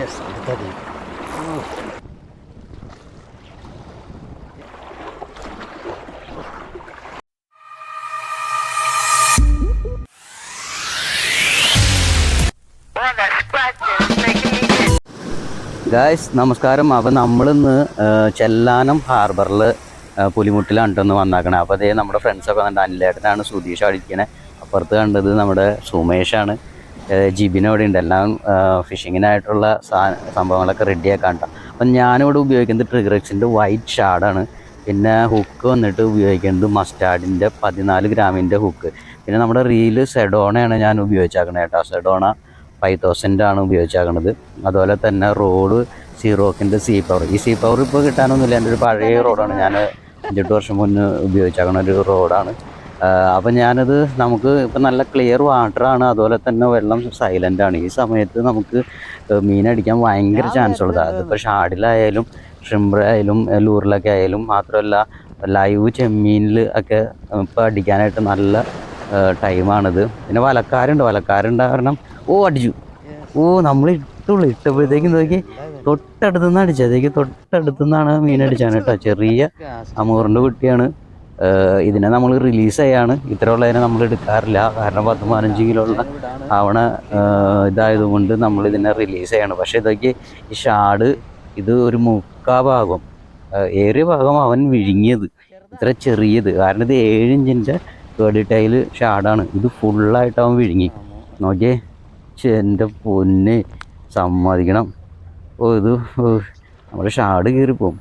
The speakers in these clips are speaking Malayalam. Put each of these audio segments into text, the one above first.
യെസ് അടുത്തടി ഗായ്സ് നമസ്കാരം. അപ്പോൾ നമ്മളിന്ന് ചെല്ലാനം ഹാർബറിൽ പുലിമുട്ടിലാണ് കേട്ടോ ഒന്ന് വന്നാക്കണേ. അപ്പോൾ അതേ നമ്മുടെ ഫ്രണ്ട്സൊക്കെ കണ്ട അനിലേട്ടനാണ് സുധീഷ് അടിക്കണേ അപ്പുറത്ത് കണ്ടത് നമ്മുടെ സുമേഷാണ്. ജിബിൻ അവിടെ ഉണ്ട് എല്ലാം ഫിഷിങ്ങിനായിട്ടുള്ള സാ സംഭവങ്ങളൊക്കെ റെഡിയാക്കാൻ കേട്ടോ അപ്പം ഞാനിവിടെ ഉപയോഗിക്കുന്നത് ട്രിഗ്രക്സിന്റെ വൈറ്റ് ഷാഡാണ് പിന്നെ ഹുക്ക് വന്നിട്ട് ഉപയോഗിക്കുന്നത് മസ്റ്റാർഡിന്റെ പതിനാല് ഗ്രാമിന്റെ ഹുക്ക് പിന്നെ നമ്മുടെ റീൽ സെഡോണയാണ് ഞാൻ ഉപയോഗിച്ചാക്കുന്നത് കേട്ടോ സെഡോണ ഫൈവ് തൗസൻഡ് ആണ് ഉപയോഗിച്ചേക്കണത്. അതുപോലെ തന്നെ റോഡ് സീറോക്കിന്റെ സീ പവർ ഈ സീ പവർ ഇപ്പോൾ കിട്ടാനൊന്നുമില്ല. എന്റെ ഒരു പഴയ റോഡാണ് ഞാൻ അഞ്ചെട്ട് വർഷം മുന്നേ ഉപയോഗിച്ചേക്കണ ഒരു റോഡാണ് അപ്പം ഞാനത് നമുക്ക് ഇപ്പം നല്ല ക്ലിയർ വാട്ടറാണ് അതുപോലെ തന്നെ വെള്ളം സൈലന്റാണ് ആണ്. ഈ സമയത്ത് നമുക്ക് മീനടിക്കാൻ ഭയങ്കര ചാൻസ് ഉള്ളതാണ് അതിപ്പോൾ ഷാഡിലായാലും ഷിംബ്രയായാലും ലൂറിലൊക്കെ ആയാലും മാത്രമല്ല ലൈവ് ചെമ്മീനിൽ ഒക്കെ ഇപ്പോൾ അടിക്കാനായിട്ട് നല്ല ടൈമാണിത് പിന്നെ വലക്കാരുണ്ട്. വലക്കാരുണ്ട് കാരണം ഓ അടിച്ചു. ഓ നമ്മൾ ഇട്ടുള്ളൂ. ഇട്ടപ്പോഴത്തേക്കും നോക്കി തൊട്ടടുത്തുനിന്ന് അടിച്ചതേക്ക് തൊട്ടടുത്തുനിന്നാണ് മീൻ അടിച്ചാണ് കേട്ടോ. ചെറിയ അമൂറിന്റെ കുട്ടിയാണ്. ഇതിനെ നമ്മൾ റിലീസ് ചെയ്യാണ്. ഇത്രയുള്ളതിനെ നമ്മൾ എടുക്കാറില്ല. കാരണം പത്ത് പതിനഞ്ച് കിലോ ഉള്ള ആവണ ഇതായതുകൊണ്ട് നമ്മൾ ഇതിനെ റിലീസ് ചെയ്യാണ്. പക്ഷേ ഇതൊക്കെ ഈ ഷാഡ് ഇത് ഒരു മുക്കാ ഭാഗം ഏറിയ ഭാഗം അവൻ വിഴുങ്ങിയത്. ഇത്ര ചെറിയത്. കാരണം ഇത് ഏഴ് ഇഞ്ചിന്റെ കേടി ടൈൽ ഷാഡാണ് ഇത് ഫുള്ളായിട്ട് അവൻ വിഴുങ്ങി. നോക്കിയേ എന്റെ പൊന്നെ. സമ്മതിക്കണം. ഓ ഇത് നമ്മുടെ ഷാഡ് കീറിപ്പോവും.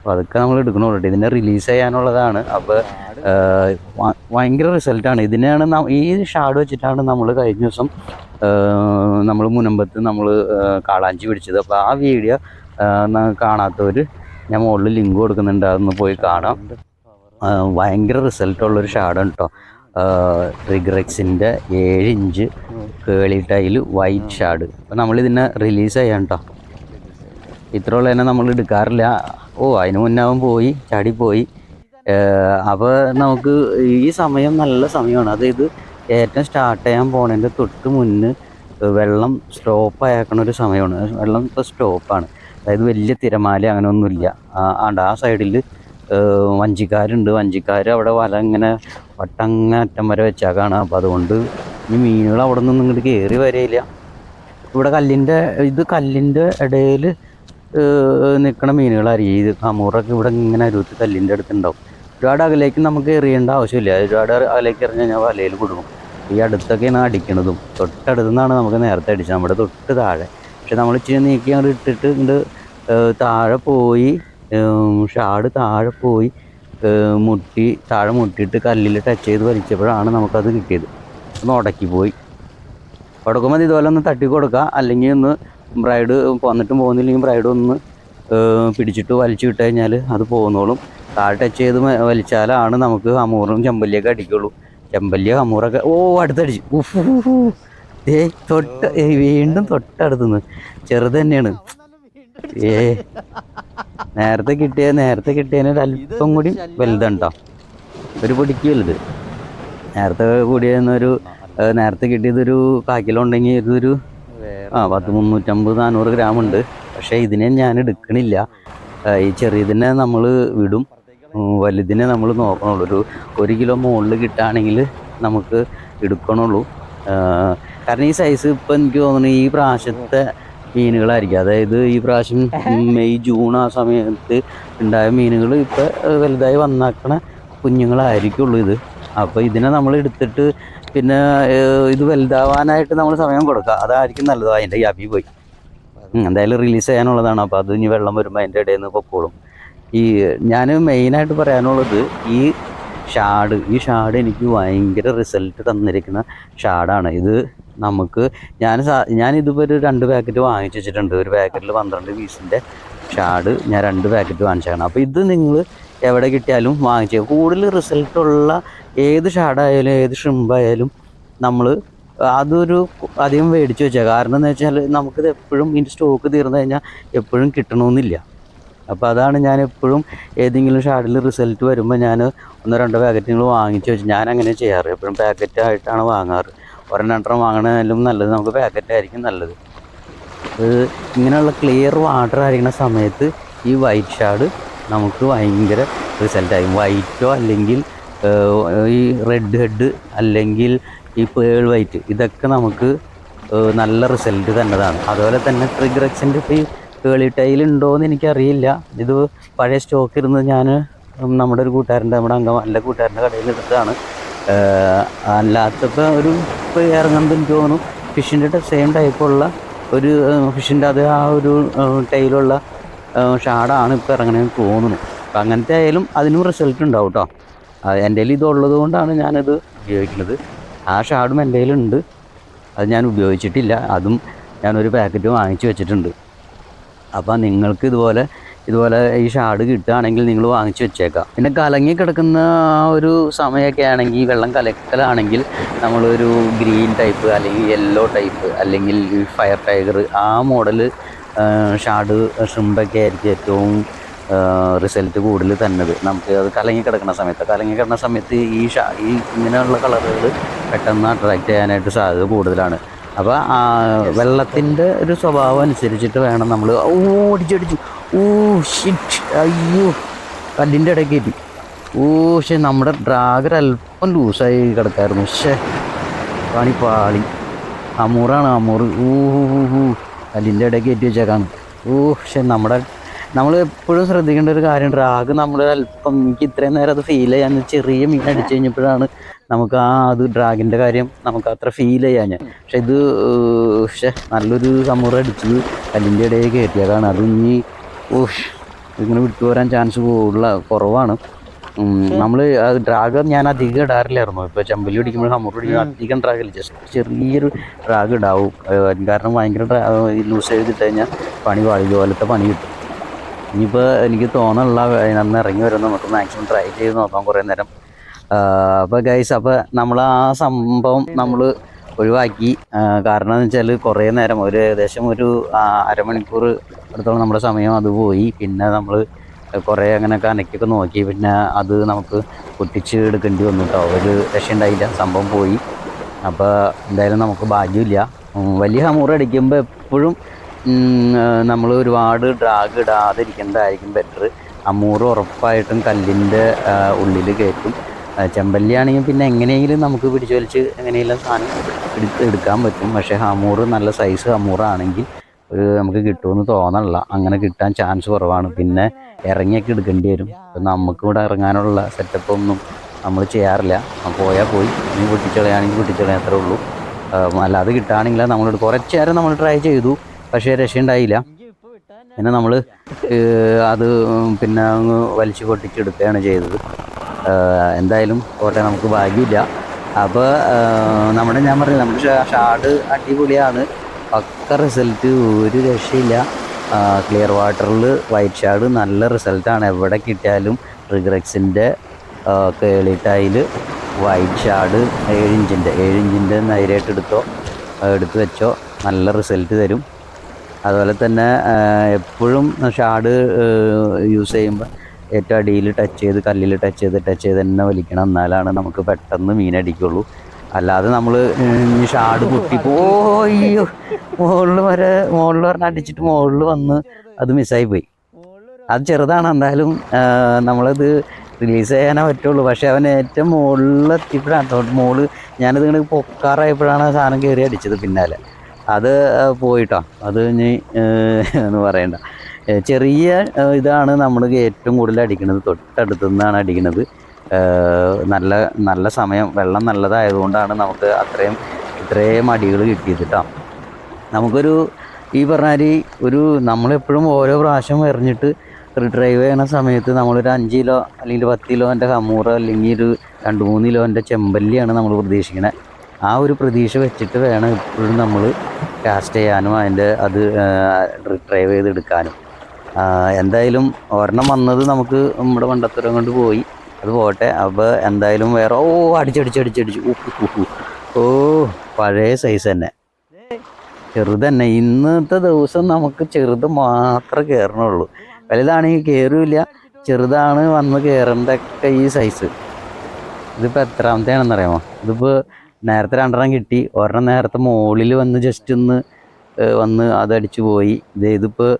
അപ്പോൾ അതൊക്കെ നമ്മൾ എടുക്കണുള്ളൂ ഇതിനെ റിലീസ് ചെയ്യാനുള്ളതാണ്. അപ്പോൾ ഭയങ്കര റിസൾട്ടാണ് ഇതിനെയാണ് ഈ ഷാഡ് വെച്ചിട്ടാണ് നമ്മൾ കഴിഞ്ഞ ദിവസം നമ്മൾ മുനമ്പത്ത് നമ്മൾ കാളാഞ്ചി പിടിച്ചത്. അപ്പോൾ ആ വീഡിയോ കാണാത്തവർ ഞാൻ മുകളിൽ ലിങ്ക് കൊടുക്കുന്നുണ്ട്. അതൊന്ന് പോയി കാണാം. ഭയങ്കര റിസൾട്ടുള്ളൊരു ഷാഡാണ് കേട്ടോ റിഗ്രക്സിന്റെ ഏഴ് ഇഞ്ച് കേളി ടൈൽ വൈറ്റ് ഷാഡ് അപ്പോൾ നമ്മളിതിനെ റിലീസ് ചെയ്യാം കേട്ടോ ഇത്രയുള്ള തന്നെ നമ്മൾ എടുക്കാറില്ല. ഓ അതിന് പോയി ചാടി പോയി. അപ്പോൾ നമുക്ക് ഈ സമയം നല്ല സമയമാണ്. അതായത് ഏറ്റവും സ്റ്റാർട്ട് ചെയ്യാൻ പോണതിന്റെ തൊട്ട് മുന്ന് വെള്ളം സ്റ്റോപ്പ് ആക്കണ ഒരു സമയമാണ്. വെള്ളം ഇപ്പോൾ സ്റ്റോപ്പാണ് അതായത് വലിയ തിരമാല അങ്ങനെ ഒന്നുമില്ല. ആണ്ട് ആ സൈഡിൽ വഞ്ചിക്കാരുണ്ട്. വഞ്ചിക്കാർ അവിടെ വല ഇങ്ങനെ വട്ടങ്ങ അറ്റം വരെ വെച്ചാക്കാണ് അപ്പോൾ അതുകൊണ്ട് ഈ മീനുകൾ അവിടെ നിന്നും ഇങ്ങോട്ട് കയറി വരയില്ല. ഇവിടെ കല്ലിന്റെ ഇത് കല്ലിന്റെ ഇടയിൽ നിൽക്കണ മീനുകളായിരിക്കും ഇത് കമൂറൊക്കെ ഇവിടെ ഇങ്ങനെ അരുവത്ത് കല്ലിന്റെ അടുത്തുണ്ടാവും. ഒരുപാട് അകലേക്ക് നമുക്ക് എറിയേണ്ട ആവശ്യമില്ല. ഒരുപാട് അകലേക്ക് എറിഞ്ഞ് കഴിഞ്ഞാൽ വലയിൽ കൊടുക്കും ഈ അടുത്തൊക്കെയാണ് അടിക്കണതും. തൊട്ടടുത്തു നിന്നാണ് നമുക്ക് നേരത്തെ അടിച്ചത്. നമ്മുടെ തൊട്ട് താഴെ. പക്ഷെ നമ്മൾ ഇച്ചിരി നീക്കി അങ്ങോട്ട് ഇട്ടിട്ട് ഇങ്ങോട്ട് താഴെ പോയി ഷാട് താഴെ പോയി മുട്ടി താഴെ മുട്ടിയിട്ട് കല്ലിൽ ടച്ച് ചെയ്ത് വലിച്ചപ്പോഴാണ് നമുക്കത് കിട്ടിയത്. ഒന്ന് ഉടക്കി പോയി ഉടക്കുമ്പോൾ ഇതുപോലെ ഒന്ന് തട്ടി കൊടുക്കുക അല്ലെങ്കിൽ ഒന്ന് ബ്രൈഡ് വന്നിട്ടും പോകുന്നില്ലെങ്കിൽ ബ്രൈഡ് ഒന്ന് പിടിച്ചിട്ട് വലിച്ചു വിട്ട് കഴിഞ്ഞാൽ അത് പോകുന്നോളും താഴെ ടച്ച് ചെയ്ത് വലിച്ചാലാണ് നമുക്ക് അമൂറും ചെമ്പല്ലിയൊക്കെ അടിക്കുള്ളൂ. ചെമ്പല്ലിയോ അമൂറൊക്കെ ഓ അടുത്തടിച്ചു. ഉഫ്. ദേ തൊട്ട് ഏ, വീണ്ടും തൊട്ടടുത്തുനിന്ന്. ചെറുത് തന്നെയാണ്. ഏ നേരത്തെ കിട്ടിയ നേരത്തെ കിട്ടിയതിന് അല്പം കൂടി വലുതുണ്ടോ? ഒരു പൊടിക്ക് വലുത്. നേരത്തെ കൂടിയെന്നൊരു നേരത്തെ കിട്ടിയതൊരു കാക്കിലുണ്ടെങ്കിൽ ഇതൊരു ആ പത്ത് മുന്നൂറ്റമ്പത് നാനൂറ് ഗ്രാം ഉണ്ട്. പക്ഷേ ഇതിനെ ഞാൻ എടുക്കണില്ല. ഈ ചെറിയതിനെ നമ്മൾ വിടും. വലുതിനെ നമ്മൾ നോക്കണുള്ളൂ. ഒരു ഒരു കിലോ മുകളിൽ കിട്ടുകയാണെങ്കിൽ നമുക്ക് എടുക്കണുള്ളൂ. കാരണം ഈ സൈസ് ഇപ്പം എനിക്ക് തോന്നുന്നു ഈ പ്രാവശ്യത്തെ മീനുകളായിരിക്കും. അതായത് ഈ പ്രാവശ്യം മെയ് ജൂൺ ആ സമയത്ത് ഉണ്ടായ മീനുകൾ ഇപ്പം വലുതായി വന്നാക്കണ കുഞ്ഞുങ്ങളായിരിക്കുള്ളൂ ഇത്. അപ്പോൾ ഇതിനെ നമ്മൾ എടുത്തിട്ട് പിന്നെ ഇത് വലുതാവാനായിട്ട് നമ്മൾ സമയം കൊടുക്കുക. അതായിരിക്കും നല്ലത്. അതിന്റെ ഗ്യാപ്പിൽ പോയി. എന്തായാലും റിലീസ് ചെയ്യാനുള്ളതാണ്. അപ്പോൾ അത് ഇനി വെള്ളം വരുമ്പോൾ അതിന്റെ ഇടയിൽ നിന്ന് പൊക്കോളും. ഈ ഞാൻ മെയിനായിട്ട് പറയാനുള്ളത് ഈ ഷാഡ് ഈ ഷാഡ് എനിക്ക് ഭയങ്കര റിസൾട്ട് തന്നിരിക്കുന്ന ഷാഡാണ്. ഇത് നമുക്ക് ഞാൻ ഞാൻ ഒരു രണ്ട് പാക്കറ്റ് വാങ്ങിച്ചു വെച്ചിട്ടുണ്ട്. ഒരു പാക്കറ്റിൽ പന്ത്രണ്ട് പീസിന്റെ ഷാഡ് ഞാൻ രണ്ട് പാക്കറ്റ് വാങ്ങിച്ചാണ് അപ്പോൾ ഇത് നിങ്ങൾ എവിടെ കിട്ടിയാലും വാങ്ങിച്ചു കൂടുതൽ റിസൾട്ടുള്ള ഏത് ഷാഡായാലും ഏത് ഷ്രിമ്പായാലും നമ്മൾ അതൊരു അധികം മേടിച്ച് വെച്ചാൽ കാരണം എന്ന് വെച്ചാൽ നമുക്കിത് എപ്പോഴും ഇതിന്റെ സ്റ്റോക്ക് തീർന്നു കഴിഞ്ഞാൽ എപ്പോഴും കിട്ടണമെന്നില്ല അപ്പോൾ അതാണ് ഞാൻ എപ്പോഴും ഏതെങ്കിലും ഷാഡിൽ റിസൾട്ട് വരുമ്പോൾ ഞാൻ ഒന്നോ രണ്ടോ പാക്കറ്റുകൾ വാങ്ങിച്ച് വെച്ച് ഞാൻ അങ്ങനെ ചെയ്യാറ്. എപ്പോഴും പാക്കറ്റായിട്ടാണ് വാങ്ങാറ്. ഒരെണ്ണം രണ്ടെണ്ണം വാങ്ങണമെങ്കിലും നല്ലത് നമുക്ക് പാക്കറ്റായിരിക്കും നല്ലത്. ഇങ്ങനെയുള്ള ക്ലിയർ വാട്ടർ ആയിരിക്കുന്ന സമയത്ത് ഈ വൈറ്റ് ഷാഡ് നമുക്ക് ഭയങ്കര റിസൾട്ടായി വൈറ്റോ അല്ലെങ്കിൽ ഈ റെഡ് ഹെഡ് അല്ലെങ്കിൽ ഈ പേൾ വൈറ്റ് ഇതൊക്കെ നമുക്ക് നല്ല റിസൾട്ട് തന്നതാണ്. അതുപോലെ തന്നെ ട്രിഗർ എക്സിന്റെ ഇപ്പോൾ ഈ കേളി ടൈൽ ഉണ്ടോയെന്ന് എനിക്കറിയില്ല. ഇത് പഴയ സ്റ്റോക്ക് ഇരുന്ന് ഞാൻ നമ്മുടെ ഒരു കൂട്ടുകാരന്റെ നമ്മുടെ അംഗം അല്ല കൂട്ടുകാരന്റെ കടയിൽ എടുത്തതാണ്. അല്ലാത്തപ്പോൾ ഒരു ഇപ്പോൾ ഇറങ്ങുന്നത് എനിക്ക് തോന്നുന്നു ഫിഷിന്റെ സെയിം ടൈപ്പുള്ള ഒരു ഫിഷിന്റെ അത് ആ ഒരു ടൈലുള്ള ഷാഡാണ് ഇപ്പോൾ ഇറങ്ങണമെന്ന് തോന്നുന്നു. അപ്പം അങ്ങനത്തെ ആയാലും അതിനും റിസൾട്ട് ഉണ്ടാവും കേട്ടോ എന്റെ കയ്യിൽ ഇതുള്ളത് കൊണ്ടാണ് ഞാനത് ഉപയോഗിക്കുന്നത്. ആ ഷാഡും എന്റെ കയ്യിലുണ്ട്. അത് ഞാൻ ഉപയോഗിച്ചിട്ടില്ല. അതും ഞാനൊരു പാക്കറ്റ് വാങ്ങിച്ചു വെച്ചിട്ടുണ്ട്. അപ്പോൾ നിങ്ങൾക്ക് ഇതുപോലെ ഇതുപോലെ ഈ ഷാഡ് കിട്ടുകയാണെങ്കിൽ നിങ്ങൾ വാങ്ങിച്ചു വെച്ചേക്കാം. പിന്നെ കലങ്ങി കിടക്കുന്ന ഒരു സമയമൊക്കെ ആണെങ്കിൽ വെള്ളം കലക്കലാണെങ്കിൽ നമ്മളൊരു ഗ്രീൻ ടൈപ്പ് അല്ലെങ്കിൽ യെല്ലോ ടൈപ്പ് അല്ലെങ്കിൽ ഫയർ ടൈഗർ ആ മോഡൽ ഷാഡ് ഷ്രിമ്പൊക്കെ ആയിരിക്കും ഏറ്റവും റിസൾട്ട് കൂടുതൽ തന്നത്. നമുക്ക് അത് കലങ്ങി കിടക്കുന്ന സമയത്ത്. കലങ്ങി കിടക്കുന്ന സമയത്ത് ഈ ഷാ ഈ ഇങ്ങനെയുള്ള കളറുകൾ പെട്ടെന്ന് അട്രാക്റ്റ് ചെയ്യാനായിട്ട് സാധ്യത കൂടുതലാണ്. അപ്പോൾ വെള്ളത്തിന്റെ ഒരു സ്വഭാവം അനുസരിച്ചിട്ട് വേണം നമ്മൾ ഓടിച്ചടിച്ചു ഓ ഷിറ്റ് അയ്യോ. കല്ലിന്റെ ഇടയ്ക്ക് കയറ്റി ഓ പക്ഷേ നമ്മുടെ ഡ്രാഗർ അല്പം ലൂസായി കിടക്കായിരുന്നു. പക്ഷേ പണി പാളി. അമൂറാണ് അമൂറ്. ഊ കല്ലിന്റെ ഇടയ്ക്ക് കയറ്റി വെച്ചേക്കാണ്. ഓ പക്ഷേ നമ്മുടെ നമ്മൾ എപ്പോഴും ശ്രദ്ധിക്കേണ്ട ഒരു കാര്യം ഡ്രാഗ് നമ്മൾ അല്പം എനിക്ക് ഇത്രയും നേരം അത് ഫീൽ ചെയ്യാൻ ചെറിയ മീൻ അടിച്ചു കഴിഞ്ഞപ്പോഴാണ് നമുക്ക് ആ അത് ഡ്രാഗിന്റെ കാര്യം നമുക്ക് അത്ര ഫീൽ ചെയ്യാൻ. ഞാൻ പക്ഷെ ഇത് പക്ഷെ നല്ലൊരു സമൂഹം അടിച്ചത് കല്ലിന്റെ ഇടയിൽ കയറ്റിയതാണ്. അത് ഇനി ഓഷ് ഇങ്ങനെ വിട്ടു വരാൻ ചാൻസ് കൂടുതല കുറവാണ്. നമ്മൾ ഡ്രാഗ് ഞാൻ അധികം ഇടാറില്ലായിരുന്നു. ഇപ്പോൾ ചെമ്പല്ലി പിടിക്കുമ്പോൾ ഹമ്മൂർ പിടിക്കുമ്പോൾ അധികം ഡ്രാഗ് ഇല്ല. ജസ്റ്റ് ചെറിയൊരു ഡ്രാഗ് ഇടാവും. കാരണം ഭയങ്കര ലൂസ് ചെയ്തിട്ട് കഴിഞ്ഞാൽ പണി പാളി പോലത്തെ പണി കിട്ടും. ഇനിയിപ്പോൾ എനിക്ക് തോന്നുന്നുള്ള അതിനകത്ത് ഇറങ്ങി വരും നമുക്ക് മാക്സിമം ട്രൈ ചെയ്ത് നോക്കാം കുറേ നേരം. അപ്പോൾ ഗൈസ് അപ്പോൾ നമ്മൾ ആ സംഭവം നമ്മൾ ഒഴിവാക്കി. കാരണം എന്ന് വെച്ചാൽ കുറേ നേരം ഒരു ഏകദേശം ഒരു അരമണിക്കൂർ അടുത്തോളം നമ്മുടെ സമയം അത് പോയി. പിന്നെ നമ്മൾ കുറേ അങ്ങനെ കനക്കൊക്കെ നോക്കി. പിന്നെ അത് നമുക്ക് പൊട്ടിച്ച് എടുക്കേണ്ടി വന്നു കേട്ടോ ഒരു രക്ഷയുണ്ടായില്ല സംഭവം പോയി. അപ്പോൾ എന്തായാലും നമുക്ക് ഭാഗ്യമില്ല. വലിയ ഹമൂർ അടിക്കുമ്പോൾ എപ്പോഴും നമ്മൾ ഒരുപാട് ഡ്രാഗ് ഇടാതിരിക്കുന്നതായിരിക്കും ബെറ്റർ അമൂറ് ഉറപ്പായിട്ടും കല്ലിന്റെ ഉള്ളിൽ കയറ്റും. ചെമ്പല്ലിയാണെങ്കിൽ പിന്നെ എങ്ങനെയെങ്കിലും നമുക്ക് പിടിച്ചു വലിച്ച് എങ്ങനെയെങ്കിലും സാധനം എടുത്ത് എടുക്കാൻ പറ്റും. പക്ഷേ ഹമൂറ് നല്ല സൈസ് ഹമൂറാണെങ്കിൽ ഒരു നമുക്ക് കിട്ടുമെന്ന് തോന്നണില്ല. അങ്ങനെ കിട്ടാൻ ചാൻസ് കുറവാണ്. പിന്നെ ഇറങ്ങിയൊക്കെ എടുക്കേണ്ടി വരും. അപ്പം നമുക്ക് ഇവിടെ ഇറങ്ങാനുള്ള സെറ്റപ്പ് ഒന്നും നമ്മൾ ചെയ്യാറില്ല. പോയാൽ പോയി ഇനി പൊട്ടിച്ചളയാണെങ്കിൽ പൊട്ടിച്ചളയാൻ അത്രേ ഉള്ളൂ. അല്ലാതെ കിട്ടുകയാണെങ്കിൽ നമ്മൾ കുറച്ച് നേരം നമ്മൾ ട്രൈ ചെയ്തു. പക്ഷേ രക്ഷയുണ്ടായില്ല. പിന്നെ നമ്മൾ അത് പിന്നെ അങ്ങ് വലിച്ചു പൊട്ടിച്ചെടുക്കുകയാണ് ചെയ്തത്. എന്തായാലും പോട്ടെ നമുക്ക് ഭാഗ്യമില്ല. അപ്പോൾ നമ്മുടെ ഞാൻ പറഞ്ഞു നമ്മുടെ ഷാഡ് അടിപൊളിയാണ്. പക്ക റിസൾട്ട് ഒരു രക്ഷയില്ല. ക്ലിയർ വാട്ടറിൽ വൈറ്റ് ഷാഡ് നല്ല റിസൾട്ടാണ്. എവിടെ കിട്ടിയാലും റിഗ്രക്സിന്റെ കേളി ടൈൽ വൈറ്റ് ഷാഡ് ഏഴ് ഇഞ്ചിന്റെ ഏഴ് എടുത്തോ എടുത്ത് വെച്ചോ നല്ല റിസൾട്ട് തരും. അതുപോലെ തന്നെ എപ്പോഴും ഷാഡ് യൂസ് ചെയ്യുമ്പോൾ ഏറ്റവും അടിയിൽ ടച്ച് ചെയ്ത് കല്ലിൽ ടച്ച് ചെയ്ത് ടച്ച് ചെയ്ത് തന്നെ വലിക്കണം. എന്നാലാണ് നമുക്ക് പെട്ടെന്ന് മീൻ അടിക്കുള്ളൂ. അല്ലാതെ നമ്മൾ ഷാഡ് പൊട്ടി പോയ്യോ മുകളിൽ വരെ മുകളിൽ പറഞ്ഞ അടിച്ചിട്ട് മുകളിൽ വന്ന് അത് മിസ്സായി പോയി. അത് ചെറുതാണ്. എന്തായാലും നമ്മളത് റിലീസ് ചെയ്യാനേ പറ്റുള്ളൂ. പക്ഷെ അവൻ ഏറ്റവും തൊട്ട് മുകളിൽ ഞാനത് ഇങ്ങനെ പൊക്കാറായപ്പോഴാണ് ആ സാധനം കയറി അടിച്ചത് പിന്നാലെ. അത് പോയിട്ടോ. അത് ഇനി എന്ന് പറയണ്ട. ചെറിയ ഇതാണ് നമ്മൾ ഏറ്റവും കൂടുതൽ അടിക്കുന്നത് തൊട്ടടുത്തു നിന്നാണ് അടിക്കുന്നത് നല്ല നല്ല സമയം വെള്ളം നല്ലതായതുകൊണ്ടാണ് നമുക്ക് അത്രയും ഇത്രയും അടികൾ കിട്ടിയത് കേട്ടോ നമുക്കൊരു ഈ പറഞ്ഞാൽ ഒരു നമ്മളെപ്പോഴും ഓരോ പ്രാവശ്യം എറിഞ്ഞിട്ട് ഡ്രൈവ് ചെയ്യണ സമയത്ത് നമ്മളൊരു അഞ്ച് കിലോ അല്ലെങ്കിൽ പത്ത് കിലോന്റെ ഹമൂറ അല്ലെങ്കിൽ ഒരു രണ്ട് മൂന്ന് കിലോന്റെ ചെമ്പല്ലിയാണ് നമ്മൾ പ്രതീക്ഷിക്കുന്നത് ആ ഒരു പ്രതീക്ഷ വെച്ചിട്ട് വേണം എപ്പോഴും നമ്മൾ കാസ്റ്റ് ചെയ്യാനും അതിന്റെ അത് റിട്രൈവ് ചെയ്തെടുക്കാനും. എന്തായാലും ഒരെണ്ണം വന്നത് നമുക്ക് നമ്മുടെ മണ്ടത്തരം കൊണ്ട് പോയി. അത് പോട്ടെ. അപ്പോൾ എന്തായാലും വേറെ ഓ അടിച്ചടിച്ചടിച്ചടിച്ചു. ഓ പഴയ സൈസ് തന്നെ. ചെറുത് തന്നെ. ഇന്നത്തെ ദിവസം നമുക്ക് ചെറുത് മാത്രമേ കയറണുള്ളൂ വലുതാണെങ്കിൽ കയറില്ല ചെറുതാണ് വന്ന് കയറേണ്ടതൊക്കെ ഈ സൈസ് ഇതിപ്പോൾ എത്രാമത്തെയാണെന്നറിയാമോ? ഇതിപ്പോൾ നേരത്തെ രണ്ടെണ്ണം കിട്ടി. ഒരെണ്ണം നേരത്തെ മുകളിൽ വന്ന് ജസ്റ്റ് ഒന്ന് വന്ന് അതടിച്ചു പോയി. ഇത് ഇതിപ്പോൾ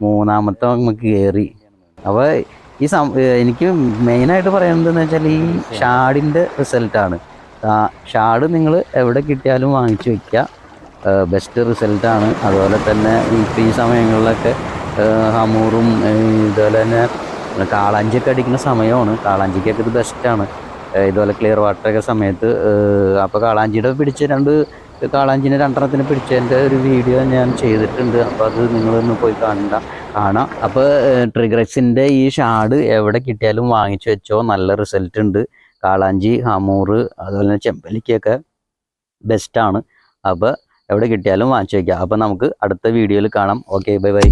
മൂന്നാമത്തെ നമുക്ക് കയറി അപ്പോൾ ഈ സം എനിക്ക് മെയിനായിട്ട് പറയുന്നതെന്ന് വെച്ചാൽ ഈ ഷാഡിന്റെ റിസൾട്ടാണ് ഷാഡ് നിങ്ങൾ എവിടെ കിട്ടിയാലും വാങ്ങിച്ചു വയ്ക്കുക ബെസ്റ്റ് റിസൾട്ടാണ് അതുപോലെ തന്നെ ഇപ്പോൾ ഈ സമയങ്ങളിലൊക്കെ ഹമൂറും ഇതുപോലെ തന്നെ കാളാഞ്ചിയൊക്കെ അടിക്കുന്ന സമയമാണ്. കാളാഞ്ചിക്കൊക്കെ ഇത് ബെസ്റ്റാണ് ഇതുപോലെ ക്ലിയർ വാട്ടറൊക്കെ സമയത്ത് അപ്പോൾ കാളാഞ്ചിയുടെ പിടിച്ച രണ്ട് കാളാഞ്ചിനെ രണ്ടെണ്ണത്തിന് പിടിച്ചതിന്റെ ഒരു വീഡിയോ ഞാൻ ചെയ്തിട്ടുണ്ട്. അപ്പോൾ അത് നിങ്ങളൊന്ന് പോയി കാണണ്ട കാണാം. അപ്പോൾ ട്രിഗ്രക്സിന്റെ ഈ ഷാഡ് എവിടെ കിട്ടിയാലും വാങ്ങിച്ചു വെച്ചോ നല്ല റിസൾട്ട് ഉണ്ട്. കാളാഞ്ചി ഹമൂറ് അതുപോലെ തന്നെ ചെമ്പലിക്കൊക്കെ ബെസ്റ്റാണ് അപ്പോൾ എവിടെ കിട്ടിയാലും വാങ്ങിച്ചു വയ്ക്കുക അപ്പോൾ നമുക്ക് അടുത്ത വീഡിയോയിൽ കാണാം. Okay bye bye